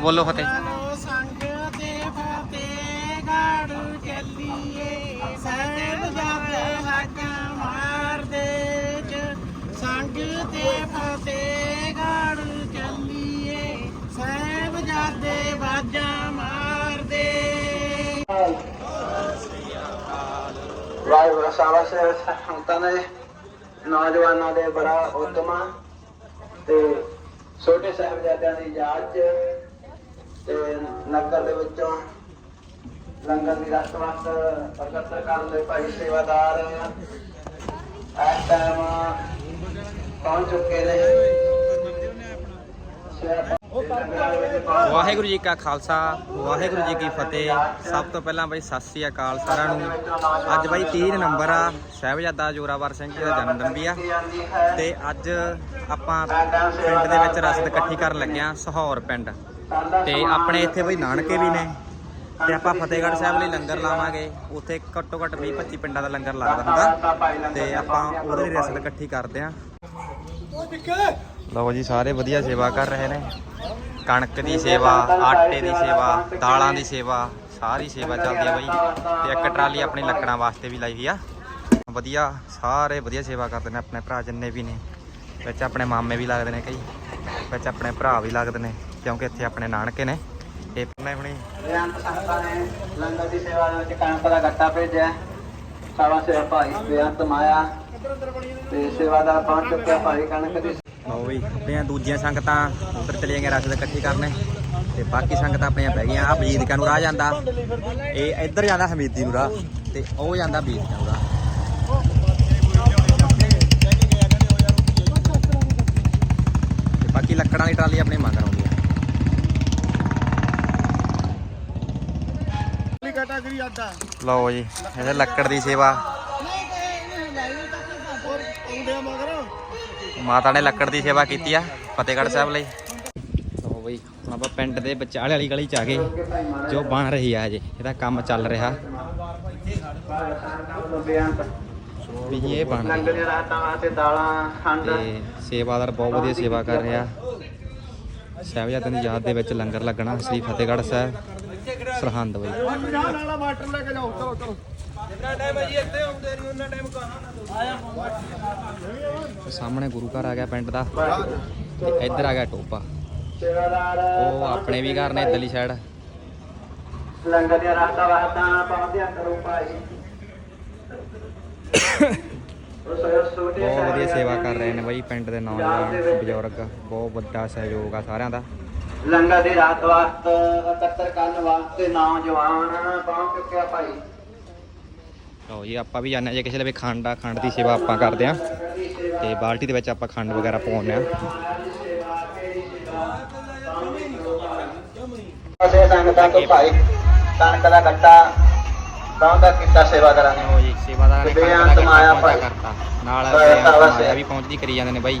ਬੋਲੋ ਫਤਿਹ। ਚਲੋ ਸੰਗ ਤੇ ਫਤਿਹਗੜ੍ਹ ਚੱਲੀਏ। ਸਹਿਬ ਜਾਦੇ ਹਾਕਾਂ ਮਾਰਦੇ ਚ। ਸੰਗ ਤੇ ਫਤਿਹਗੜ੍ਹ ਚੱਲੀਏ। ਸਹਿਬ ਜਾਦੇ ਬਾਜਾਂ ਮਾਰਦੇ ਵਾਹਿਗੁਰੂ ਸਾਹਿਬ ਸੇ ਸੰਤਾਂ ਨੇ ਨੌਜਵਾਨਾਂ ਦੇ ਬੜਾ ਉਤਮਾ ਤੇ ਛੋਟੇ ਸਾਹਿਬਜ਼ਾਦਿਆਂ ਦੀ ਯਾਦ ਚ ਤੇ ਨਗਰ ਦੇ ਵਿੱਚੋਂ ਲੰਗਰ ਦੀ ਰਸਤ ਵਸਤ ਇਕੱਤਰ ਕਰਨ ਦੇ ਭਾਈ ਸੇਵਾਦਾਰ ਇਸ ਟਾਈਮ ਪਹੁੰਚ ਚੁੱਕੇ ਨੇ। ਵਾਹਿਗੁਰੂ ਜੀ ਕਾ ਖਾਲਸਾ, ਵਾਹਿਗੁਰੂ ਜੀ ਕੀ ਫਤਿਹ। ਸਭ ਤੋਂ ਪਹਿਲਾਂ ਬਈ ਸਤਿ ਸ੍ਰੀ ਅਕਾਲ ਸਾਰਿਆਂ ਨੂੰ। ਅੱਜ ਬਈ 30 ਨੰਬਰ ਆ, ਸਾਹਿਬਜ਼ਾਦਾ ਜੋਰਾਵਰ ਸਿੰਘ ਜੀ ਦਾ ਜਨਮ ਦਿਨ ਵੀ ਆ। ਤੇ ਅੱਜ ਆਪਾਂ ਪਿੰਡ ਦੇ ਵਿੱਚ ਰਸਦ ਇਕੱਠੀ ਕਰਨ ਲੱਗੇ ਆ ਸਹੌਰ ਪਿੰਡ। ਤੇ ਆਪਣੇ ਇੱਥੇ ਬਈ ਨਾਨਕੇ ਵੀ ਨੇ। ਤੇ ਆਪਾਂ ਫਤਿਹਗੜ੍ਹ ਸਾਹਿਬ ਲਈ ਲੰਗਰ ਲਾਵਾਂਗੇ। ਉੱਥੇ ਘੱਟੋ ਘੱਟ 20 25 ਪਿੰਡਾਂ ਦਾ ਲੰਗਰ ਲੱਗਦਾ ਹੁੰਦਾ। ਤੇ ਆਪਾਂ ਉਹਦੇ ਲਈ ਰਸਦ ਇਕੱਠੀ ਕਰਦੇ ਆ। ਲਓ ਜੀ, ਸਾਰੇ ਵਧੀਆ ਸੇਵਾ ਕਰ ਰਹੇ ਨੇ। ਕਣਕ ਦੀ ਸੇਵਾ, ਆਟੇ ਦੀ ਸੇਵਾ, ਦਾਲਾਂ ਦੀ ਸੇਵਾ, ਸਾਰੀ ਸੇਵਾ ਚੱਲਦੀ ਆ ਬਾਈ। ਤੇ ਇੱਕ ਟਰਾਲੀ ਆਪਣੀ ਲੱਕੜਾਂ ਵਾਸਤੇ ਵੀ ਲਾਈ ਹੋਈ ਆ। ਵਧੀਆ, ਸਾਰੇ ਵਧੀਆ ਸੇਵਾ ਕਰਦੇ ਨੇ ਆਪਣੇ ਭਰਾ ਜਿੰਨੇ ਵੀ ਨੇ। ਵਿੱਚ ਆਪਣੇ ਮਾਮੇ ਵੀ ਲੱਗਦੇ ਨੇ ਕਈ। ਵਿੱਚ ਆਪਣੇ ਭਰਾ ਵੀ ਲੱਗਦੇ ਨੇ। ਕਿਉਂਕਿ ਇੱਥੇ ਆਪਣੇ ਨਾਨਕੇ ਨੇ। ਇਹ ਪਹਿਲਾਂ ਹੁਣੀ। ਬੇਅੰਤ ਸੰਗਤਾਂ ਨੇ ਲੰਗਰ ਦੀ ਸੇਵਾ ਦੇ ਵਿੱਚ ਕਣਕ ਦਾ ਗੱਟਾ ਭੇਜਿਆ। ਸਾਵਾ ਸੇਵਾ ਭਾਈ ਬੇਅੰਤ ਮਾਇਆ ਤੇ ਸੇਵਾਦਾਰ ਪਹੁੰਚ ਚੁੱਕਿਆ ਭਾਈ ਕਣਕ ਦੀ। ਲਓ ਵੀ ਆਪਣੀਆਂ ਦੂਜੀਆਂ ਸੰਗਤਾਂ ਉੱਧਰ ਚਲੀਆਂ ਗਈਆਂ ਰਸਦ ਇਕੱਠੀ ਕਰਨੇ। ਤੇ ਬਾਕੀ ਸੰਗਤਾਂ ਆਪਣੀਆਂ ਬਹਿ ਗਈਆਂ ਆ ਬੀਜਕਾਂ ਨੂੰ ਰਾਹ ਜਾਂਦਾ। ਇਹ ਇੱਧਰ ਜਾਂਦਾ ਹਮੀਦੀ ਨੂੰ ਰਾਹ ਤੇ ਉਹ ਜਾਂਦਾ ਬੀਜਕਾਂ ਨੂੰ ਰਾਹ। ਤੇ ਬਾਕੀ ਲੱਕੜਾਂ ਦੀ ਟਰਾਲੀ ਆਪਣੀ ਮੰਗ ਆਉਂਦੀ ਆ ਕੈਟਾਗਰੀ ਆਦਾ ਲਓ ਜੀ ਇਹਦੇ ਲੱਕੜ ਦੀ ਸੇਵਾ। ਮਾਤਾ ਨੇ ਲੱਕੜ ਦੀ ਸੇਵਾ ਕੀਤੀ ਆ ਫਤਿਹਗੜ੍ਹ ਸਾਹਿਬ ਲਈ। ਲਓ ਬਈ ਹੁਣ ਆਪਾਂ ਪਿੰਡ ਦੇ ਵਿਚਾਲੇ ਵਾਲੀ ਗਲੀ ਚ ਆ ਗਏ ਜੋ ਬਣ ਰਹੀ ਆ ਹਜੇ ਇਹਦਾ ਕੰਮ ਚੱਲ ਰਿਹਾ। ਵੀ ਇਹ ਬਣ ਤੇ ਸੇਵਾਦਾਰ ਬਹੁਤ ਵਧੀਆ ਸੇਵਾ ਕਰ ਰਿਹਾ। ਸਾਹਿਬਜ਼ਾਦਿਆਂ ਦੀ ਯਾਦ ਦੇ ਵਿੱਚ ਲੰਗਰ ਲੱਗਣਾ ਸ੍ਰੀ ਫਤਿਹਗੜ੍ਹ ਸਾਹਿਬ। ਸਰਹੰਦ ਬਈ। ਨਾਲਾ ਵਾਟਰ ਲੈ ਕੇ ਜਾਓ ਚਲੋ ਚਲੋ ਤੇ ਸਾਹਮਣੇ ਗੁਰੂ ਘਰ ਆ ਗਿਆ ਪਿੰਡ ਦਾ ਤੇ ਇੱਧਰ ਆ ਗਿਆ ਟੋਪਾ। ਉਹ ਆਪਣੇ ਵੀ ਘਰ ਨੇ ਇੱਧਰਲੀ ਸਾਈਡ ਲੰਗਰ ਦੀਆਂ ਰਾਤਾਂ ਵਾਸਤਾਂ ਪਹੁੰਚਿਆ ਕਰੋ ਭਾਈ ਬਹੁਤ ਵਧੀਆ ਸੇਵਾ ਕਰ ਰਹੇ ਨੇ ਬਾਈ ਪਿੰਡ ਦੇ ਨੌਜਵਾਨ, ਬਜ਼ੁਰਗ, ਬਹੁਤ ਵੱਡਾ ਸਹਿਯੋਗ ਆ ਸਾਰਿਆਂ ਦਾ। ਲੰਗਰ ਦੀ ਰਾਤ ਵਾਸਤੇ ਇਕੱਤਰ ਕਰਨ ਵਾਸਤੇ ਨੌਜਵਾਨ ਪਹੁੰਚ ਚੁੱਕਿਆ ਭਾਈ? ਲਓ ਜੀ ਆਪਾਂ ਵੀ ਹਾਂ ਜੇ ਕਿਸੇ ਲਈ ਖੰਡ ਆ ਖੰਡ ਦੀ ਸੇਵਾ ਆਪਾਂ ਕਰਦੇ ਆ ਤੇ ਬਾਲਟੀ ਦੇ ਵਿੱਚ ਆਪਾਂ ਖੰਡ ਵਗੈਰਾ ਪਾਉਂਦੇ ਆ ਅਸੀਂ ਸੰਗਤਾਂ ਤੋਂ ਭਾਈ ਕਣਕ ਦਾ ਗੱਟਾ ਪਹੁੰਚਦਾ ਕੀਤਾ ਸੇਵਾਦਾਰਾਂ ਨੇ ਲਓ ਜੀ ਸੇਵਾਦਾਰਾਂ ਨੇ ਤੇ ਕਣਕ ਦਾ ਗੱਟਾ। ਕਰਤਾ। ਨਾਲ ਵੀ ਪਹੁੰਚਦੀ ਕਰੀ ਜਾਂਦੇ ਨੇ ਬਾਈ।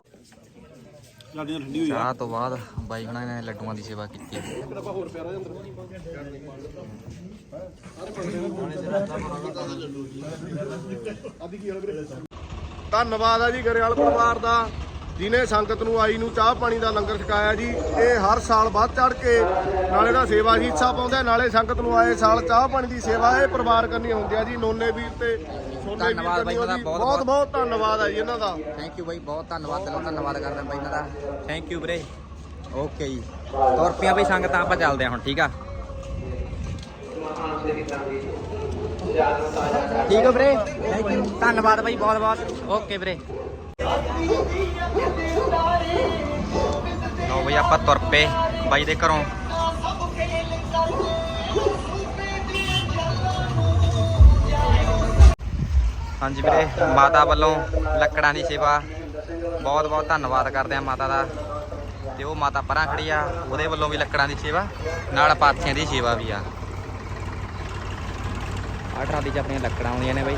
ਚਾਹ ਤੋਂ ਬਾਅਦ ਬਾਈ ਹੁਣਾਂ ਨੇ ਲੱਡੂਆਂ ਦੀ ਸੇਵਾ ਕੀਤੀ। ਹੈ ਧੰਨਵਾਦ ਆ ਜੀ ਗਰੇਵਾਲ ਪਰਿਵਾਰ ਦਾ। ਜਿਨੇ ਸੰਗਤ ਨੂੰ ਆਈ ਨੂੰ ਚਾਹ ਪਾਣੀ ਦਾ ਲੰਗਰ ਛਕਾਇਆ ਜੀ ਇਹ ਹਰ ਸਾਲ ਵੱਧ ਚੜ ਕੇ ਨਾਲੇ ਦਾ ਸੇਵਾ ਹੀ ਹਿੱਸਾ ਪਾਉਂਦੇ ਆ, ਨਾਲੇ ਸੰਗਤ ਨੂੰ ਆਏ ਸਾਲ ਚਾਹ ਪਾਣੀ ਦੀ ਸੇਵਾ ਇਹ ਪਰਿਵਾਰ ਕਰਨੀ ਹੁੰਦੀ ਆ ਜੀ ਨੋਨੇ ਵੀਰ ਤੇ ਸੋਨੇ ਵੀਰ ਧੰਨਵਾਦ ਬਾਈ ਕਰਨੀ ਉਹਦਾ ਜੀ। ਬਹੁਤ- ਬਹੁਤ ਬਹੁਤ ਧੰਨਵਾਦ ਆ ਜੀ ਇਹਨਾਂ ਦਾ। ਥੈਂਕ ਯੂ ਬਾਈ ਬਹੁਤ ਧੰਨਵਾਦ ਦਿਲੋਂ ਧੰਨਵਾਦ ਕਰਦਾ ਬਾਈ ਇਹਨਾਂ ਦਾ। ਥੈਂਕ ਯੂ ਵੀਰੇ। ਓਕੇ ਜੀ ਤੁਰ ਪਿਆ ਬਈ ਸੰਗਤਾਂ ਆਪਾਂ ਚੱਲਦੇ ਹਾਂ ਹੁਣ ਠੀਕ ਆ? ਠੀਕ ਹੋ ਵੀਰੇ। ਥੈਂਕ ਯੂ ਧੰਨਵਾਦ ਬਾਈ ਬਹੁਤ ਬਹੁਤ ਓਕੇ ਵੀਰੇ। ਲਓ ਬਈ ਆਪਾਂ ਤੁਰ ਪਏ ਬਾਈ ਦੇ ਘਰੋਂ। ਹਾਂਜੀ ਵੀਰੇ, ਮਾਤਾ ਵੱਲੋਂ ਲੱਕੜਾਂ ਦੀ ਸੇਵਾ। ਬਹੁਤ ਬਹੁਤ ਧੰਨਵਾਦ ਕਰਦੇ ਆ ਮਾਤਾ ਦਾ। ਤੇ ਉਹ ਮਾਤਾ ਪਰਾਂ ਖੜੀ ਆ, ਉਹਦੇ ਵੱਲੋਂ ਵੀ ਲੱਕੜਾਂ ਦੀ ਸੇਵਾ, ਨਾਲ ਪਾਥੀਆਂ ਦੀ ਸੇਵਾ ਵੀ ਆ। ਆਹ ਟਰਾਲੀ 'ਚ ਆਪਣੀਆਂ ਲੱਕੜਾਂ ਆਉਂਦੀਆਂ ਨੇ ਬਈ।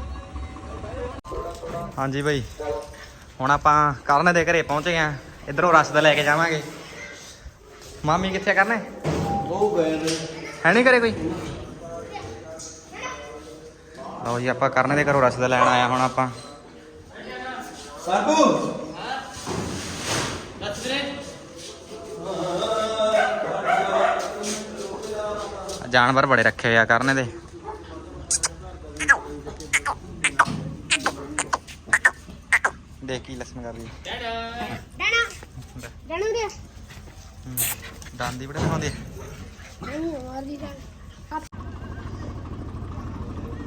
ਹਾਂਜੀ ਬਾਈ। ਹੁਣ ਆਪਾਂ ਕਰਨ ਦੇ ਘਰੇ ਪਹੁੰਚ ਗਏ ਆ। ਇਧਰੋਂ ਰਸਦਾ ਲੈ ਕੇ ਜਾਵਾਂਗੇ। ਮਾਮੀ ਕਿੱਥੇ ਕਰਨੇ? ਉਹ ਗਏ ਨੇ। ਹੈ ਨਹੀਂ ਘਰੇ ਕੋਈ? ਲਓ ਜੀ ਆਪਾਂ ਕਰਨ ਦੇ ਘਰੋਂ ਰਸਦਾ ਲੈਣ ਆਇਆ ਹੁਣ ਆਪਾਂ। ਸਰਬੂ ਜਾਨਵਰ ਬੜੇ ਰੱਖੇ ਆ ਕਰਨ ਦੇ। ਦੇਖ ਕੀ ਲਸਣ ਕਰ ਰਹੀ ਹੈ। ਡਾਣਾ। ਡਾਣਾ ਦੇ ਦੰਦ ਹੀ ਬੜੇ ਦਿਖਾਉਂਦੇ ਆ। ਨਹੀਂ ਹੋਰ ਦੀ ਗੱਲ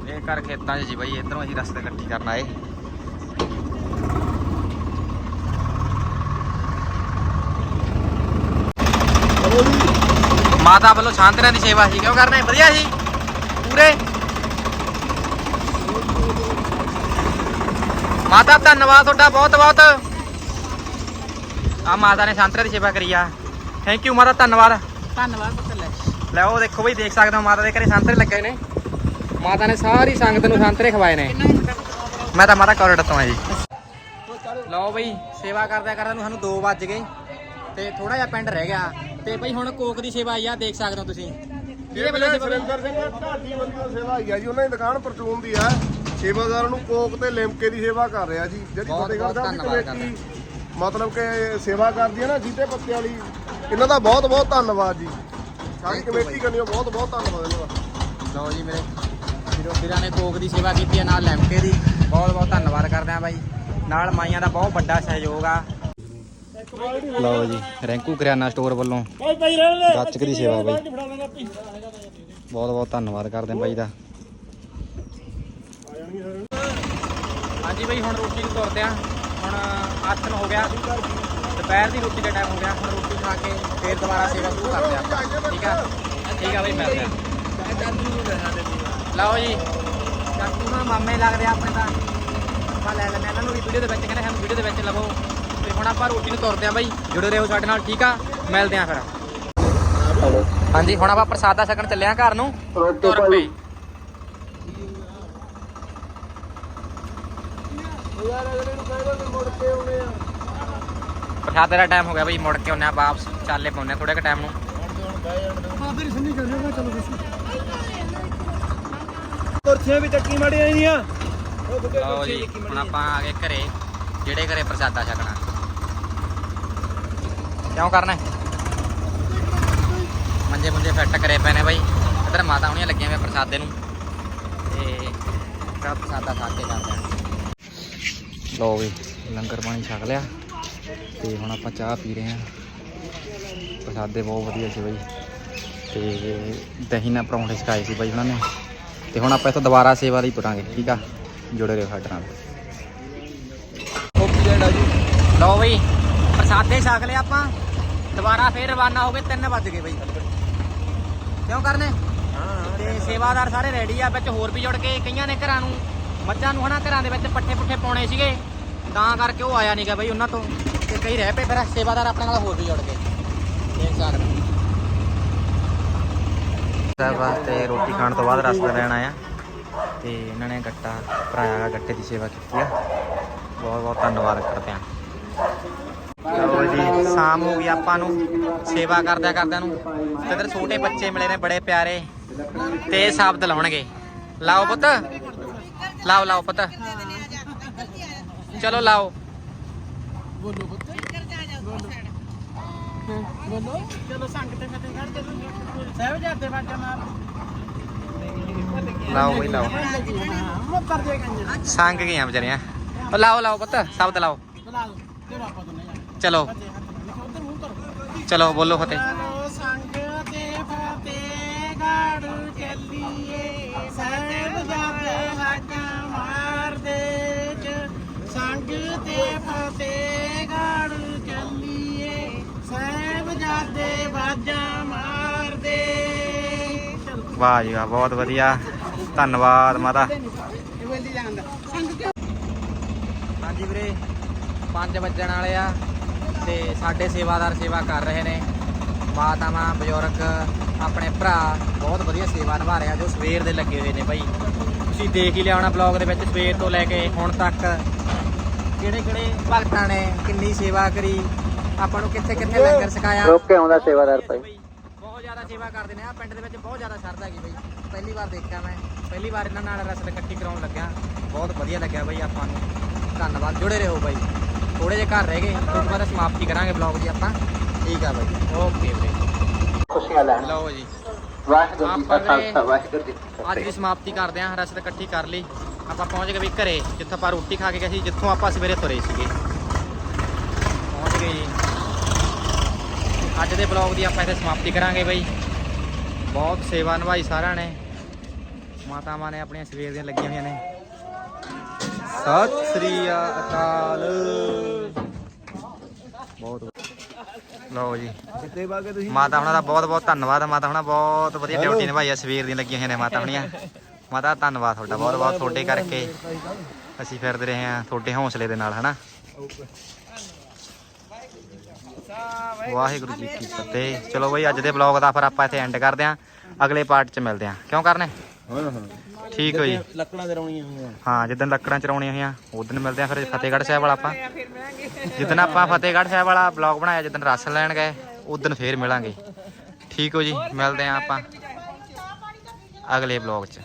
ਇਹ ਘਰ ਖੇਤਾਂ 'ਚ ਜੀ ਬਾਈ ਇਧਰੋਂ ਅਸੀਂ ਰਸਤੇ ਇਕੱਠੀ ਕਰਨ ਆਏ। ਮਾਤਾ ਵੱਲੋਂ ਸ਼ਾਂਤਰਿਆਂ ਦੀ ਸੇਵਾ ਸੀ ਕਿਉਂ ਕਰਨਾ ਵਧੀਆ ਸੀ ਪੂਰੇ। ਮਾਤਾ ਧੰਨਵਾਦ ਤੁਹਾਡਾ ਬਹੁਤ ਬਹੁਤ। ਆ ਮਾਤਾ ਨੇ ਸ਼ਾਂਤਰਿਆਂ ਦੀ ਸੇਵਾ ਕਰੀ ਆ। ਥੈਂਕ ਯੂ ਮਾਤਾ ਧੰਨਵਾਦ। ਧੰਨਵਾਦ ਪੁੱਤ ਲੈ। ਲੈ ਉਹ ਦੇਖੋ ਬਈ ਦੇਖ ਸਕਦੇ ਹੋ ਮਾਤਾ ਦੇ ਘਰੇ ਸੰਤਰੇ ਲੱਗੇ ਨੇ। ਮਾਤਾ ਨੇ ਸਾਰੀ ਸੰਗਤ ਨੂੰ ਸੰਤਰੇ ਖਵਾਏ ਨੇ। ਮੈਂ ਤਾਂ ਮਾਤਾ ਕੋਰਟ ਤੋਂ ਆ ਜੀ ਲਓ ਬਈ ਸੇਵਾ ਕਰਦਿਆਂ ਕਰਦਿਆਂ ਨੂੰ ਸਾਨੂੰ 2 ਵੱਜ ਗਏ। ਤੇ ਥੋੜਾ ਜਿਹਾ ਪਿੰਡ ਰਹਿ ਗਿਆ। ਤੇ ਬਈ ਹੁਣ ਕੋਕ ਦੀ ਸੇਵਾ ਆਈ ਆ ਦੇਖ ਸਕਦੇ ਹੋ ਤੁਸੀਂ। ਇਹ ਵੇਲੇ ਸੁਰਿੰਦਰ ਸਿੰਘ ਢਾਡੀ ਵੱਲੋਂ ਸੇਵਾ ਆਈ ਆ ਜੀ ਉਹਨਾਂ ਦੀ ਦੁਕਾਨ ਪਰਚੂਨ ਦੀ ਆ। ਸੇਵਾਦਾਰਾਂ ਨੂੰ ਕੋਕ ਤੇ ਲਿਮਕੇ ਦੀ ਸੇਵਾ ਕਰ ਰਿਹਾ ਜੀ। ਜਿਹੜੀ ਬਹੁਤ- ਫਤਿਹਗੜ੍ਹ ਬਹੁਤ ਸਾਹਿਬ ਦੀ ਧੰਨਵਾਦ ਕਮੇਟੀ ਮਤਲਬ ਕਿ ਸੇਵਾ ਕਰਦੀ ਹੈ ਨਾ ਜੀਤੇ ਪੱਤੇ ਵਾਲੀ ਇਹਨਾਂ ਦਾ ਬਹੁਤ ਬਹੁਤ ਧੰਨਵਾਦ ਜੀ। ਸਾਰੀ Thank you ਕਮੇਟੀ ਕਰਨੀਓ ਬਹੁਤ ਬਹੁਤ ਧੰਨਵਾਦ ਇਹਨਾਂ ਦਾ। ਲਓ ਜੀ ਮੇਰੇ ਵੀਰੋ ਵੀਰਾਂ ਨੇ ਕੋਕ ਦੀ ਸੇਵਾ ਕੀਤੀ ਆ ਨਾਲ ਲੈਮਕੇ ਦੀ। ਬਹੁਤ ਬਹੁਤ ਧੰਨਵਾਦ ਕਰਦੇ ਆ ਬਾਈ। ਨਾਲ ਮਾਈਆਂ ਦਾ ਬਹੁਤ ਵੱਡਾ ਸਹਿਯੋਗ ਆ। ਲਓ ਜੀ ਰੈਂਕੂ ਕਰਿਆਨਾ ਸਟੋਰ ਵੱਲੋਂ ਗੱਚਕ ਦੀ। ਸੇਵਾ ਬਾਈ। ਬਹੁਤ ਬਹੁਤ ਧੰਨਵਾਦ ਕਰਦੇ ਹਾਂ ਬਾਈ ਦਾ। ਹਾਂਜੀ ਬਾਈ ਹੁਣ ਰੋਟੀ ਨੂੰ ਤੁਰਦੇ ਆ। ਹੁਣ ਆਥਨ ਹੋ ਗਿਆ। ਦੁਪਹਿਰ ਦੀ ਰੋਟੀ ਦਾ ਟਾਈਮ ਹੋ ਗਿਆ। ਹੁਣ ਰੋਟੀ ਖਾ ਕੇ ਫੇਰ ਦੁਬਾਰਾ ਸੇਵਾ ਸ਼ੁਰੂ ਕਰਦੇ ਆ ਠੀਕ ਆ? ਠੀਕ ਆ ਬਾਈ ਮਿਲਦੇ ਆ। ਲਓ ਜੀ। ਚਾਚੂ ਨਾਲ ਮਾਮੇ ਲੱਗਦੇ ਆ ਆਪਣੇ ਤਾਂ। ਆਪਾਂ ਲੈ ਲੈਂਦੇ ਇਹਨਾਂ ਨੂੰ ਵੀ ਵੀਡੀਓ ਦੇ ਵਿੱਚ। ਕਹਿੰਦੇ ਸਾਨੂੰ ਵੀਡੀਓ ਦੇ ਵਿੱਚ ਲਵੋ। ਤੇ ਹੁਣ ਆਪਾਂ ਰੋਟੀ ਨੂੰ ਤੁਰਦੇ ਆ ਬਾਈ। ਜੁੜੇ ਰਹੋ ਸਾਡੇ ਨਾਲ ਠੀਕ ਆ? ਮਿਲਦੇ ਆ ਫਿਰ। ਹਾਂਜੀ ਹੁਣ ਆਪਾਂ ਪ੍ਰਸਾਦਾ ਛਕਣ ਚੱਲੇ ਆ ਘਰ ਨੂੰ। ਤੁਰ ਪਏ ਪ੍ਰਸਾਦੇ ਦਾ ਟਾਈਮ ਹੋ ਗਿਆ ਬਈ ਮੁੜ ਕੇ ਆਉਂਦੇ ਆ ਵਾਪਸ ਚਾਲੇ ਪਾਉਂਦੇ ਆ ਥੋੜੇ ਕੁ ਟਾਈਮ ਨੂੰ। ਕੁਰਸੀਆਂ ਵੀ ਚੱਕੀ ਮਾੜੀਆਂ ਆਈਆਂ ਲਓ ਜੀ ਹੁਣ ਆਪਾਂ ਆ ਗਏ ਘਰੇ ਜਿਹੜੇ ਘਰੇ ਪ੍ਰਸਾਦਾ ਛਕਣਾ। ਕਿਉਂ ਕਰਨਾ? ਮੰਜੇ ਮੁੰਜੇ ਫਿੱਟ ਕਰੇ ਪਏ ਨੇ ਬਾਈ। ਇੱਧਰ ਮਾਤਾ ਹੁਣੀਆਂ ਲੱਗੀਆਂ ਹੋਈਆਂ ਪ੍ਰਸਾਦੇ ਨੂੰ। ਤੇ ਪ੍ਰਸਾਦਾ ਖਾ ਕੇ ਕਰਦੇ ਆ। ਲਓ ਵੀ ਲੰਗਰ ਪਾਣੀ ਛਕ ਲਿਆ ਤੇ ਹੁਣ ਆਪਾਂ ਚਾਹ ਪੀ ਰਹੇ ਆ ਪ੍ਰਸਾਦੇ ਬਹੁਤ ਵਧੀਆ ਸੀ ਬਾਈ। ਤੇ ਦਹੀਂ ਨਾਲ ਪਰੌਂਠੇ ਛਕਾਏ ਸੀ ਬਾਈ ਉਹਨਾਂ ਨੇ। ਤੇ ਹੁਣ ਆਪਾਂ ਇੱਥੋਂ ਦੁਬਾਰਾ ਸੇਵਾ ਲਈ ਤੁਰਾਂਗੇ ਠੀਕ ਆ? ਜੁੜੇ ਰਹੋ ਸਾਡੇ ਨਾਲ। ਲਓ ਬਈ ਪ੍ਰਸਾਦੇ ਛਕ ਲਿਆ ਆਪਾਂ। ਦੁਬਾਰਾ ਫੇਰ ਰਵਾਨਾ ਹੋ ਗਏ 3 ਵੱਜ ਗਏ ਬਈ। ਕਿਉਂ ਕਰਨੇ? ਤੇ ਸੇਵਾਦਾਰ ਸਾਰੇ ਰੈਡੀ ਆ ਵਿੱਚ ਹੋਰ ਵੀ ਜੁੜ ਕੇ ਕਈਆਂ ਨੇ ਘਰਾਂ ਨੂੰ ਮੱਝਾਂ ਨੂੰ ਹਨਾ ਘਰਾਂ ਦੇ ਵਿੱਚ ਪੱਠੇ ਪੁੱਠੇ ਪਾਉਣੇ ਸੀਗੇ। ਤਾਂ ਕਰਕੇ ਉਹ ਆਇਆ ਨਹੀਂਗਾ ਬਈ ਉਹਨਾਂ ਤੋਂ। ਤੇ ਕਈ ਰਹਿ ਪਏ, ਫਿਰ ਸੇਵਾਦਾਰ ਆਪਣੇ ਨਾਲ ਹੋਰ ਵੀ ਜੁੜ ਗਏ। ਦੇਖ ਸਕਦੇ ਸਾਹਿਬ ਵਾਸਤੇ ਰੋਟੀ ਖਾਣ ਤੋਂ ਬਾਅਦ ਰਸਤਾ ਲੈਣ ਆਇਆ। ਤੇ ਇਹਨਾਂ ਨੇ ਗੱਟਾ, ਭਰਾਇਆ ਗੱਟੇ ਦੀ ਸੇਵਾ ਕੀਤੀ ਆ। ਬਹੁਤ ਬਹੁਤ ਧੰਨਵਾਦ ਕਰਦੇ ਆ ਲਓ ਜੀ, ਸ਼ਾਮ ਹੋ ਗਈ ਆਪਾਂ ਨੂੰ। ਸੇਵਾ ਕਰਦਿਆਂ ਕਰਦਿਆਂ ਨੂੰ ਤੇ ਇੱਧਰ ਛੋਟੇ ਬੱਚੇ ਮਿਲੇ ਨੇ, ਬੜੇ ਪਿਆਰੇ। ਤੇ ਸ਼ਬਦ ਲਾਉਣਗੇ। ਲਾਓ ਪੁੱਤ। ਲਾਓ ਲਾਓ ਪੁੱਤ। ਚਲੋ ਲਾਓ। ਚਲੋ ਸੰਗਤ ਫਤਿਹਗੜ੍ਹ ਤੇ ਸਾਹਿਬਜ਼ਾਦੇ ਵਾਜਾ ਮਾਰ ਲਾਓ ਬਈ ਲਾਓ। ਦੇ ਸੰਗ ਗਈਆਂ ਵਿਚਾਰੀਆਂ। ਉਹ ਲਾਓ ਲਾਓ ਪੁੱਤ ਸ਼ਬਦ ਲਾਓ। ਬੁਲਾ ਚਲੋ। ਚਲੋ ਬੋਲੋ ਫਤਿਹ। ਸੰਗ ਤੇ ਫਤਿਹਗੜ੍ਹ ਚੱਲੀਏ। ਸਾਹਿਬਜ਼ਾਦੇ। ਵਾਜਾ ਕੇ ਵਾਹ ਜੀ ਵਾਹ, ਬਹੁਤ ਵਧੀਆ। ਧੰਨਵਾਦ ਮਾਤਾ। ਹਾਂਜੀ ਵੀਰੇ, ਪੰਜ ਵੱਜਣ ਵਾਲੇ ਆ ਤੇ ਸਾਡੇ ਸੇਵਾਦਾਰ ਸੇਵਾ ਕਰ ਰਹੇ ਨੇ। ਮਾਤਾਵਾਂ, ਬਜ਼ੁਰਗ, ਆਪਣੇ ਭਰਾ, ਬਹੁਤ ਵਧੀਆ ਸੇਵਾ ਨਿਭਾ ਰਿਹਾ ਜੋ ਸਵੇਰ ਦੇ ਲੱਗੇ ਹੋਏ ਨੇ ਭਾਈ ਤੁਸੀਂ ਦੇਖ ਹੀ ਲਿਆ ਹੋਣਾ ਬਲੌਗ ਦੇ ਵਿੱਚ, ਸਵੇਰ ਤੋਂ ਲੈ ਕੇ ਹੁਣ ਤੱਕ ਕਿਹੜੇ ਕਿਹੜੇ ਭਗਤਾਂ ਨੇ ਕਿੰਨੀ ਸੇਵਾ ਕਰੀ? ਆਪਾਂ ਨੂੰ ਕਿੱਥੇ ਕਿੱਥੇ ਲੰਗਰ ਛਕਾਇਆ? ਰੁਕ ਕੇ ਆਉਂਦਾ ਸੇਵਾਦਾਰ ਭਾਈ। ਬਈ ਬਹੁਤ ਜ਼ਿਆਦਾ ਸੇਵਾ ਕਰਦੇ ਨੇ। ਆ ਪਿੰਡ ਦੇ ਵਿੱਚ ਬਹੁਤ ਜ਼ਿਆਦਾ ਸ਼ਰਧਾ ਹੈਗੀ ਬਈ। ਪਹਿਲੀ ਵਾਰ ਦੇਖਿਆ ਮੈਂ। ਪਹਿਲੀ ਵਾਰ ਇਹਨਾਂ ਨਾਲ ਰਸਦ ਇਕੱਠੀ ਕਰਾਉਣ ਲੱਗਿਆ। ਬਹੁਤ ਵਧੀਆ ਲੱਗਿਆ ਬਈ ਆਪਾਂ ਨੂੰ। ਧੰਨਵਾਦ। ਜੁੜੇ ਰਹੋ ਬਾਈ। ਥੋੜੇ ਜਿਹੇ ਘਰ ਰਹਿ ਗਏ। ਉਸ ਤੋਂ ਬਾਅਦ ਸਮਾਪਤੀ ਕਰਾਂਗੇ ਬਲੌਗ ਦੀ ਆਪਾਂ। ਠੀਕ ਆ ਬਾਈ। ਓਕੇ ਵੀਰੇ ਖੁਸ਼ੀਆਂ ਲੈਣ। ਲਓ ਜੀ। ਵਾਹਿਗੁਰੂ ਜੀ ਕਾ ਆਪਾਂ ਵੀਰੇ ਖਾਲਸਾ ਵਾਹਿਗੁਰੂ ਜੀ ਕੀ ਅੱਜ ਦੀ ਸਮਾਪਤੀ ਕਰਦੇ ਆਂ। ਰਸਦ ਇਕੱਠੀ ਕਰ ਲਈ। ਆਪਾਂ ਪਹੁੰਚ ਗਏ ਵੀ ਘਰੇ ਜਿੱਥੋਂ ਆਪਾਂ ਰੋਟੀ ਖਾ ਕੇ ਗਏ ਸੀ ਜਿੱਥੋਂ ਆਪਾਂ ਸਵੇਰੇ ਤੁਰੇ ਸੀਗੇ। ਪਹੁੰਚ ਗਏ ਜੀ। ਅੱਜ ਦੇ ਬਲੌਗ ਦੀ ਆਪਾਂ ਇੱਥੇ ਸਮਾਪਤੀ ਕਰਾਂਗੇ ਬਈ। ਬਹੁਤ ਸੇਵਾ ਨਿਭਾਈ ਸਾਰਿਆਂ ਨੇ। ਮਾਤਾਵਾਂ ਨੇ ਆਪਣੀਆਂ ਸਵੇਰ ਦੀਆਂ ਲੱਗੀਆਂ ਹੋਈਆਂ ਨੇ। ਸਤਿ ਸ੍ਰੀ ਅਕਾਲ। ਬਹੁਤ ਲਓ ਜੀ। ਕਿੱਥੇ ਬਾਗੇ ਤੁਸੀਂ? ਮਾਤਾ ਹੁਣਾਂ ਦਾ ਬਹੁਤ ਬਹੁਤ ਧੰਨਵਾਦ। ਮਾਤਾ ਹੁਣਾਂ ਬਹੁਤ ਵਧੀਆ ਡਿਊਟੀ ਨਿਭਾਈ ਆ ਸਵੇਰ ਦੀਆਂ ਲੱਗੀਆਂ ਹੋਈਆਂ ਨੇ ਮਾਤਾ ਹੁਣੀਆਂ। ਮਾਤਾ ਧੰਨਵਾਦ ਤੁਹਾਡਾ ਬਹੁਤ ਬਹੁਤ ਤੁਹਾਡੇ ਕਰਕੇ। ਅਸੀਂ ਫਿਰਦੇ ਰਹੇ ਹਾਂ ਤੁਹਾਡੇ ਹੌਸਲੇ ਦੇ ਨਾਲ ਹਨਾ? ਵਾਹਿਗੁਰੂ ਜੀ ਕੀ ਫਤਿਹ। ਚਲੋ ਬਈ ਅੱਜ ਦੇ ਬਲੌਗ ਦਾ ਫਿਰ ਆਪਾਂ ਇੱਥੇ ਐਂਡ ਕਰਦੇ ਹਾਂ। ਅਗਲੇ ਪਾਰਟ 'ਚ ਮਿਲਦੇ ਹਾਂ। ਕਿਉਂ ਕਰਨੇ? ਠੀਕ ਹੋ ਜੀ ਲੱਕੜਾਂ ਤੇ ਰੌਣੀਆਂ ਹੋਈਆਂ। ਹਾਂ ਜਿੱਦਣ ਲੱਕੜਾਂ ਚਰਾਉਣੀਆਂ ਹੋਈਆਂ ਉਦੋਂ ਮਿਲਦੇ ਹਾਂ ਫਿਰ ਫਤਿਹਗੜ੍ਹ ਸਾਹਿਬ ਵਾਲਾ ਆਪਾਂ। ਜਿੱਦਣ ਆਪਾਂ ਫਤਿਹਗੜ੍ਹ ਸਾਹਿਬ ਵਾਲਾ ਬਲੌਗ ਬਣਾਇਆ ਜਿੱਦਣ ਰਾਸ਼ਨ ਲੈਣ ਗਏ ਉਦੋਂ ਫੇਰ ਮਿਲਾਂਗੇ। ਠੀਕ ਹੋ ਜੀ ਮਿਲਦੇ ਹਾਂ ਆਪਾਂ। ਅਗਲੇ ਬਲੌਗ 'ਚ।